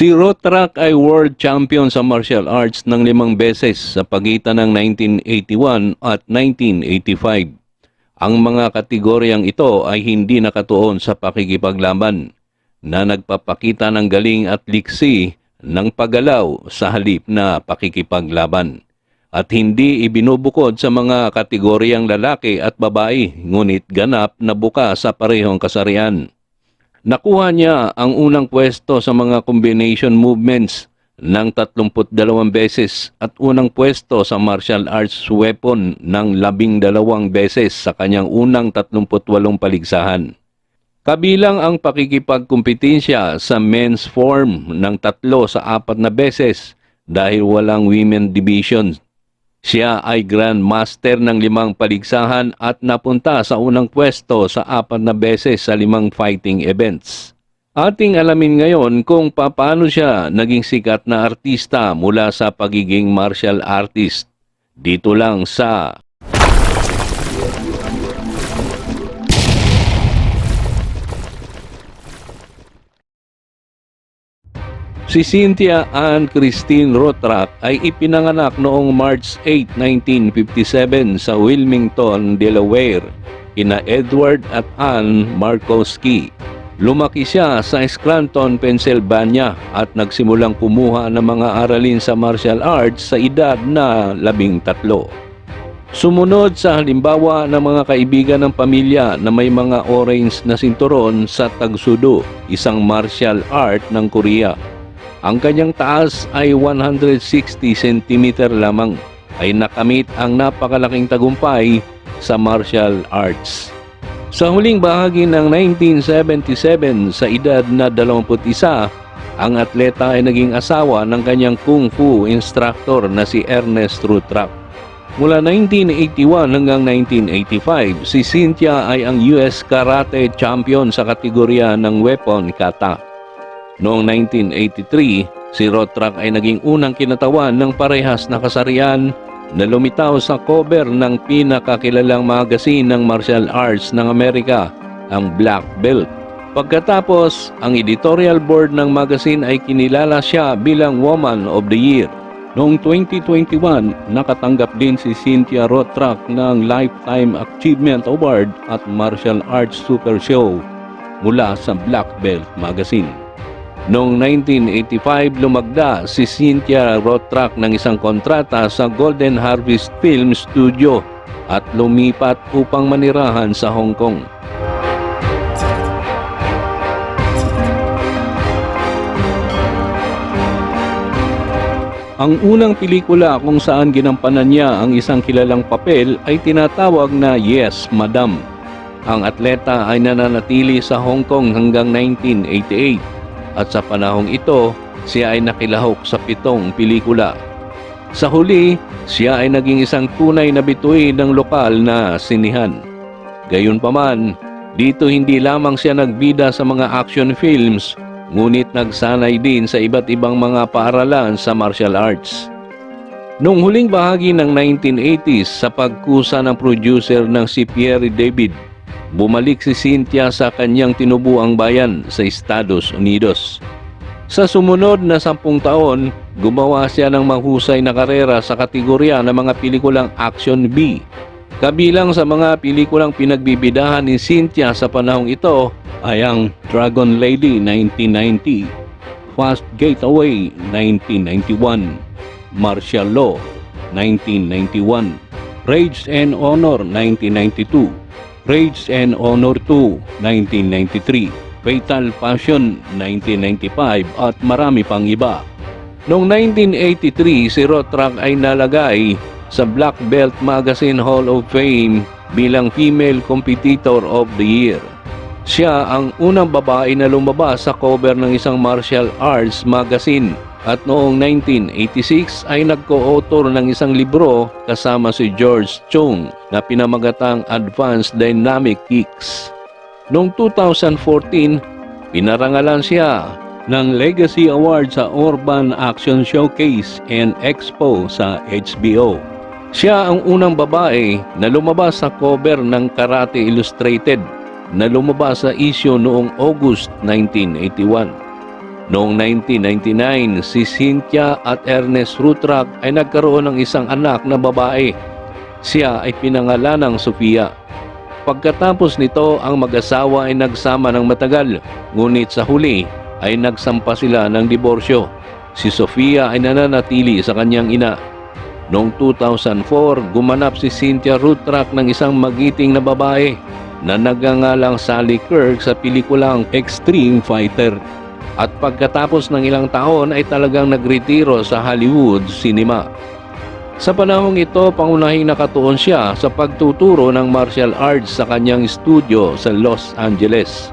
Si Rotrak ay world champion sa martial arts ng limang beses sa pagitan ng 1981 at 1985. Ang mga kategoryang ito ay hindi nakatuon sa pakikipaglaban na nagpapakita ng galing at liksi ng paggalaw sa halip na pakikipaglaban at hindi ibinubukod sa mga kategoryang lalaki at babae ngunit ganap na buka sa parehong kasarian. Nakuha niya ang unang pwesto sa mga combination movements ng 32 beses at unang pwesto sa martial arts weapon ng 12 beses sa kanyang unang 38 paligsahan. Kabilang ang pakikipagkumpetensya sa men's form ng tatlo sa apat na beses dahil walang women division. Siya ay Grand Master ng limang paligsahan at napunta sa unang pwesto sa apat na beses sa limang fighting events. Ating alamin ngayon kung paano siya naging sikat na artista mula sa pagiging martial artist. Dito lang sa Si Cynthia Ann Christine Rotrak ay ipinanganak noong March 8, 1957 sa Wilmington, Delaware, ina Edward at Ann Markowski. Lumaki siya sa Scranton, Pennsylvania at nagsimulang kumuha ng mga aralin sa martial arts sa edad na labing tatlo. Sumunod sa halimbawa ng mga kaibigan ng pamilya na may mga orange na sinturon sa Tagsudo, isang martial art ng Korea. Ang kanyang taas ay 160 cm lamang ay nakamit ang napakalaking tagumpay sa martial arts. Sa huling bahagi ng 1977 sa edad na 21, ang atleta ay naging asawa ng kanyang kung fu instructor na si Ernest Rutrak. Mula 1981 hanggang 1985, si Cynthia ay ang US Karate Champion sa kategorya ng weapon kata. Noong 1983, si Rotrak ay naging unang kinatawan ng parehas na kasarian na lumitaw sa cover ng pinakakilalang magazine ng martial arts ng Amerika, ang Black Belt. Pagkatapos, ang editorial board ng magazine ay kinilala siya bilang Woman of the Year. Noong 2021, nakatanggap din si Cynthia Rotrak ng Lifetime Achievement Award at Martial Arts Super Show mula sa Black Belt Magazine. Noong 1985, lumagda si Cynthia Rotrak ng isang kontrata sa Golden Harvest Film Studio at lumipat upang manirahan sa Hong Kong. Ang unang pelikula kung saan ginampanan niya ang isang kilalang papel ay tinatawag na Yes, Madam. Ang atleta ay nananatili sa Hong Kong hanggang 1988 at sa panahong ito, siya ay nakilahok sa pitong pelikula. Sa huli, siya ay naging isang tunay na bituin ng lokal na sinihan. Gayunpaman, dito hindi lamang siya nagbida sa mga action films, ngunit nagsanay din sa iba't ibang mga paaralan sa martial arts. Noong huling bahagi ng 1980s sa pagkusa ng producer ng si Pierre David, bumalik si Cynthia sa kanyang tinubuang bayan sa Estados Unidos. Sa sumunod na sampung taon, gumawa siya ng mahusay na karera sa kategorya ng mga pelikulang Action B. Kabilang sa mga pelikulang pinagbibidahan ni Cynthia sa panahong ito ay ang Dragon Lady 1990, Fast Gateway 1991, Martial Law 1991, Rage and Honor 1992, Rage and Honor 2 1993, Fatal Passion 1995 at marami pang iba. Noong 1983, si Rotrak ay nalagay sa Black Belt Magazine Hall of Fame bilang Female Competitor of the Year. Siya ang unang babae na lumabas sa cover ng isang martial arts magazine at noong 1986 ay nagko-author ng isang libro kasama si George Chung na pinamagatang Advanced Dynamic Kicks. Noong 2014, pinarangalan siya ng Legacy Award sa Urban Action Showcase and Expo sa HBO. Siya ang unang babae na lumabas sa cover ng Karate Illustrated na lumabas sa issue noong August 1981. Noong 1999, si Cynthia at Ernest Rutrak ay nagkaroon ng isang anak na babae. Siya ay pinangalan ng Sofia. Pagkatapos nito, ang mag-asawa ay nagsama ng matagal, ngunit sa huli ay nagsampa sila ng diborsyo. Si Sofia ay nananatili sa kanyang ina. Noong 2004, gumanap si Cynthia Rutrak ng isang magiting na babae na nagangalang Sally Kirk sa pelikulang Extreme Fighter. At pagkatapos ng ilang taon ay talagang nagretiro sa Hollywood cinema. Sa panahong ito, pangunahing nakatuon siya sa pagtuturo ng martial arts sa kanyang studio sa Los Angeles.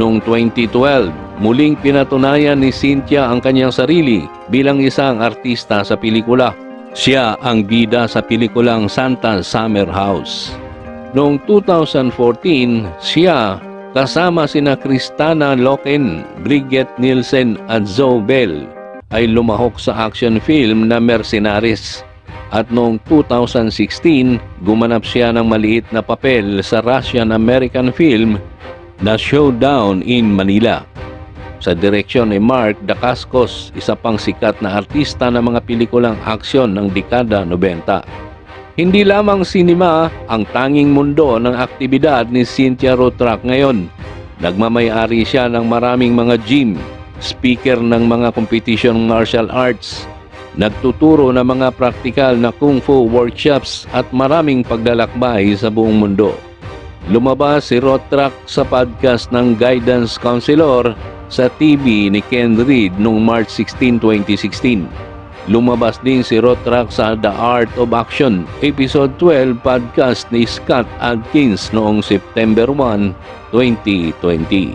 Noong 2012, muling pinatunayan ni Cynthia ang kanyang sarili bilang isang artista sa pelikula. Siya ang bida sa pelikulang Santa Summer House. Noong 2014, siya kasama sina Kristana Loken, Bridget Nielsen at Zoe Bell ay lumahok sa action film na Mercenaries. At noong 2016, gumanap siya ng maliit na papel sa Russian-American film na Showdown in Manila. Sa direksyon ni Mark Dacascos, isa pang sikat na artista ng mga pelikulang aksyon ng dekada 90. Hindi lamang sinima ang tanging mundo ng aktibidad ni Cynthia Rotrak ngayon. Nagmamayari siya ng maraming mga gym, speaker ng mga competition martial arts, nagtuturo ng mga praktikal na kung fu workshops at maraming paglalakbay sa buong mundo. Lumabas si Rotrak sa podcast ng Guidance Counselor sa TV ni Ken Reed noong March 16, 2016. Lumabas din si Rotrak sa The Art of Action, Episode 12 podcast ni Scott Adkins noong September 1, 2020.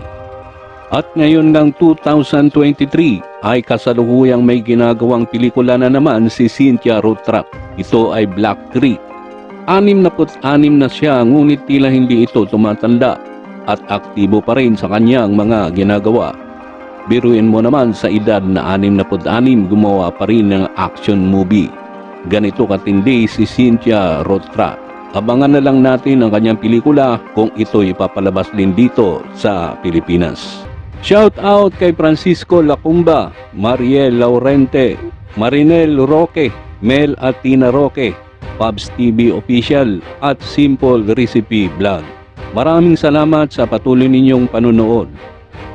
At ngayon ng 2023 ay kasalukuyang may ginagawang pelikula na naman si Cynthia Rotrak. Ito ay Black Creek. Anim na put anim na siya ngunit tila hindi ito tumatanda at aktibo pa rin sa kanyang mga ginagawa. Biruin mo naman sa edad na 66 gumawa pa rin ng action movie. Ganito katindi si Cynthia Rothra. Abangan na lang natin ang kanyang pelikula kung ito ipapalabas din dito sa Pilipinas. Shout out kay Francisco Lacumba, Mariel Laurente, Marinel Roque, Mel at Tina Roque, Pabs TV Official at Simple Recipe Vlog. Maraming salamat sa patuloy ninyong panunood.